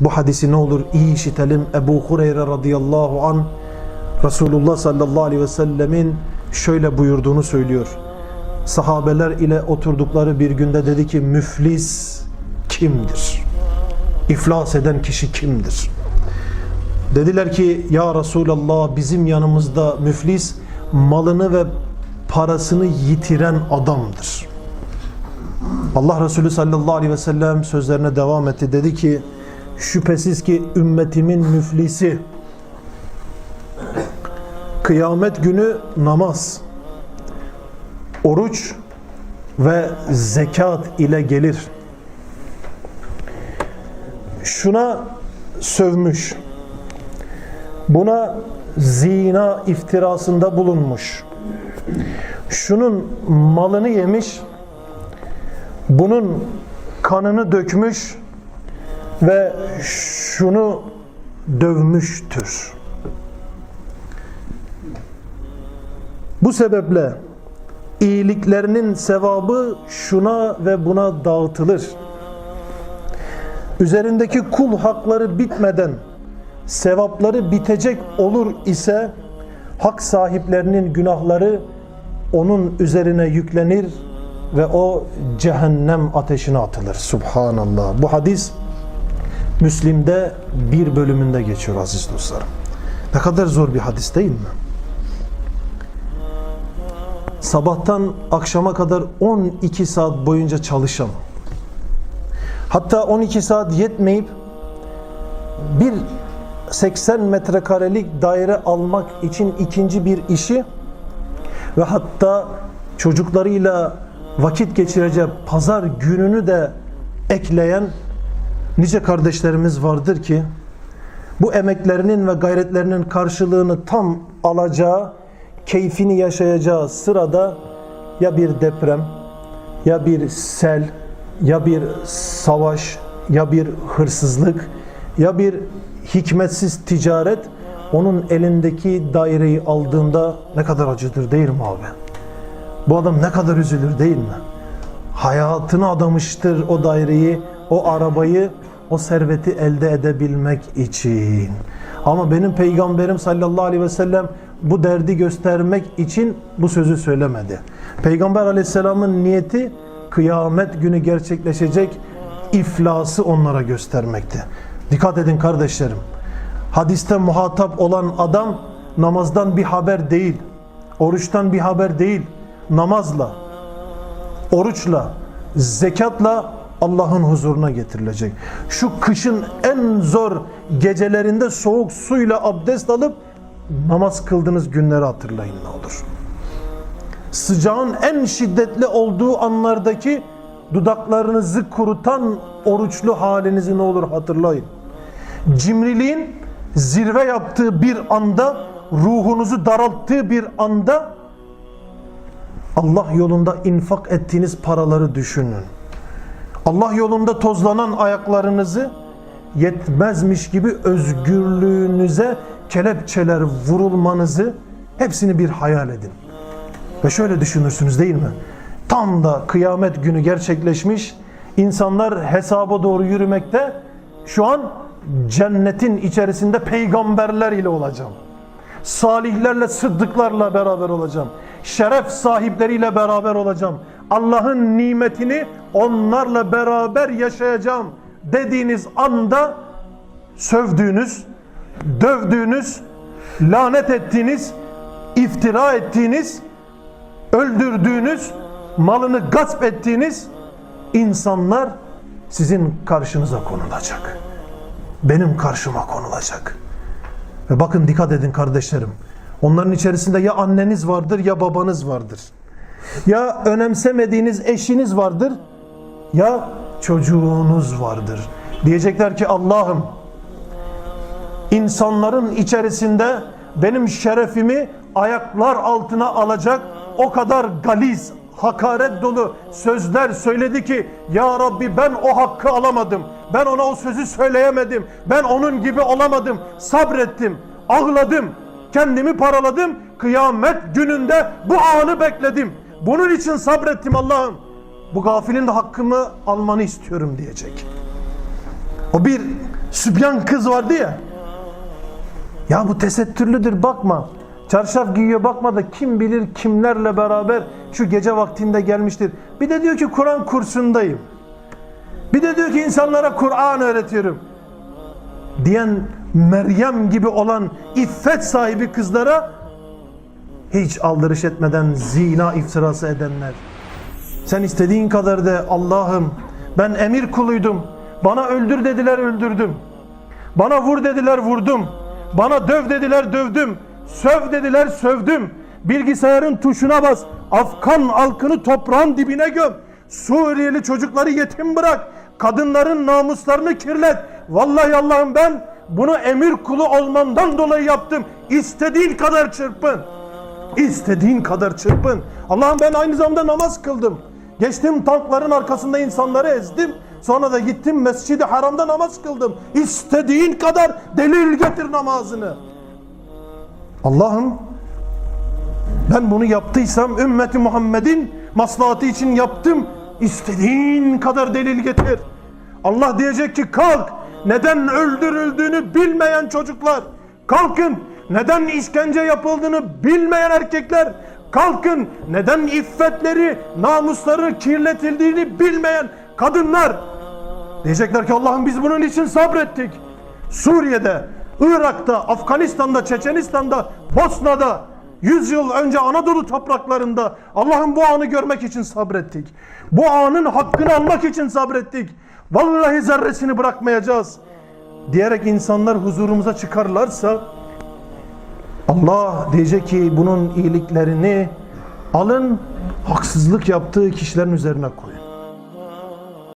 Bu hadisi ne olur iyi işitelim. Ebu Hureyre radıyallahu an Resulullah sallallahu aleyhi ve sellemin şöyle buyurduğunu söylüyor. Sahabeler ile oturdukları bir günde dedi ki müflis kimdir? İflas eden kişi kimdir? Dediler ki ya Resulallah bizim yanımızda müflis malını ve parasını yitiren adamdır. Allah Resulü sallallahu aleyhi ve sellem sözlerine devam etti. Dedi ki şüphesiz ki ümmetimin müflisi kıyamet günü namaz, oruç ve zekat ile gelir. Şuna sövmüş. Buna zina iftirasında bulunmuş. Şunun malını yemiş, bunun kanını dökmüş ve şunu dövmüştür. Bu sebeple iyiliklerinin sevabı şuna ve buna dağıtılır. Üzerindeki kul hakları bitmeden sevapları bitecek olur ise hak sahiplerinin günahları onun üzerine yüklenir ve o cehennem ateşine atılır. Subhanallah. Bu hadis Müslim'de bir bölümünde geçiyor aziz dostlarım. Ne kadar zor bir hadis değil mi? Sabahtan akşama kadar 12 saat boyunca çalışan hatta 12 saat yetmeyip bir 80 metrekarelik daire almak için ikinci bir işi ve hatta çocuklarıyla vakit geçireceği pazar gününü de ekleyen nice kardeşlerimiz vardır ki bu emeklerinin ve gayretlerinin karşılığını tam alacağı, keyfini yaşayacağı sırada ya bir deprem, ya bir sel, ya bir savaş, ya bir hırsızlık, ya bir hikmetsiz ticaret onun elindeki daireyi aldığında ne kadar acıdır değil mi abi? Bu adam ne kadar üzülür değil mi? Hayatını adamıştır o daireyi, o arabayı, o serveti elde edebilmek için. Ama benim peygamberim sallallahu aleyhi ve sellem bu derdi göstermek için bu sözü söylemedi. Peygamber aleyhisselamın niyeti kıyamet günü gerçekleşecek iflası onlara göstermekti. Dikkat edin kardeşlerim. Hadiste muhatap olan adam namazdan bir haber değil. Oruçtan bir haber değil. Namazla, oruçla, zekatla Allah'ın huzuruna getirilecek. Şu kışın en zor gecelerinde soğuk suyla abdest alıp namaz kıldığınız günleri hatırlayın ne olur. Sıcağın en şiddetli olduğu anlardaki dudaklarınızı kurutan oruçlu halinizi ne olur hatırlayın. Cimriliğin zirve yaptığı bir anda, ruhunuzu daralttığı bir anda Allah yolunda infak ettiğiniz paraları düşünün. Allah yolunda tozlanan ayaklarınızı yetmezmiş gibi özgürlüğünüze kelepçeler vurulmanızı hepsini bir hayal edin. Ve şöyle düşünürsünüz değil mi? Tam da kıyamet günü gerçekleşmiş, insanlar hesaba doğru yürümekte, şu an cennetin içerisinde peygamberler ile olacağım. Salihlerle, sıddıklarla beraber olacağım. Şeref sahipleriyle beraber olacağım. Allah'ın nimetini onlarla beraber yaşayacağım dediğiniz anda sövdüğünüz, dövdüğünüz, lanet ettiğiniz, iftira ettiğiniz, öldürdüğünüz, malını gasp ettiğiniz insanlar sizin karşınıza konulacak. Benim karşıma konulacak. Ve bakın dikkat edin kardeşlerim. Onların içerisinde ya anneniz vardır ya babanız vardır. Ya önemsemediğiniz eşiniz vardır ya çocuğunuz vardır. Diyecekler ki Allah'ım insanların içerisinde benim şerefimi ayaklar altına alacak o kadar galiz, hakaret dolu sözler söyledi ki Ya Rabbi ben o hakkı alamadım. Ben ona o sözü söyleyemedim. Ben onun gibi olamadım. Sabrettim, ağladım, kendimi paraladım. Kıyamet gününde bu anı bekledim. Bunun için sabrettim Allah'ım. Bu gafilin de hakkımı almanı istiyorum diyecek. O bir sübyan kız vardı ya. Ya bu tesettürlüdür bakma. Çarşaf giyiyor bakma da kim bilir kimlerle beraber şu gece vaktinde gelmiştir. Bir de diyor ki Kur'an kursundayım. Bir de diyor ki insanlara Kur'an öğretiyorum. Diyen Meryem gibi olan iffet sahibi kızlara hiç aldırış etmeden zina iftirası edenler. Sen istediğin kadar de Allah'ım ben emir kuluydum. Bana öldür dediler öldürdüm. Bana vur dediler vurdum. Bana döv dediler dövdüm. Söv dediler sövdüm. Bilgisayarın tuşuna bas. Afgan halkını toprağın dibine göm. Suriyeli çocukları yetim bırak. Kadınların namuslarını kirlet. Vallahi Allah'ım ben bunu emir kulu olmamdan dolayı yaptım. İstediğin kadar çırpın. İstediğin kadar çırpın. Allah'ım ben aynı zamanda namaz kıldım. Geçtim tankların arkasında insanları ezdim. Sonra da gittim mescidi haramda namaz kıldım. İstediğin kadar delil getir namazını. Allah'ım ben bunu yaptıysam ümmeti Muhammed'in maslahatı için yaptım. İstediğin kadar delil getir. Allah diyecek ki kalk. Neden öldürüldüğünü bilmeyen çocuklar. Kalkın. Neden işkence yapıldığını bilmeyen erkekler. Kalkın. Neden iffetleri, namusları kirletildiğini bilmeyen kadınlar. Diyecekler ki Allah'ım biz bunun için sabrettik. Suriye'de, Irak'ta, Afganistan'da, Çeçenistan'da, Bosna'da, 100 yıl önce Anadolu topraklarında Allah'ım bu anı görmek için sabrettik. Bu anın hakkını almak için sabrettik. Vallahi zerresini bırakmayacağız. Diyerek insanlar huzurumuza çıkarlarsa Allah diyecek ki bunun iyiliklerini alın haksızlık yaptığı kişilerin üzerine koy.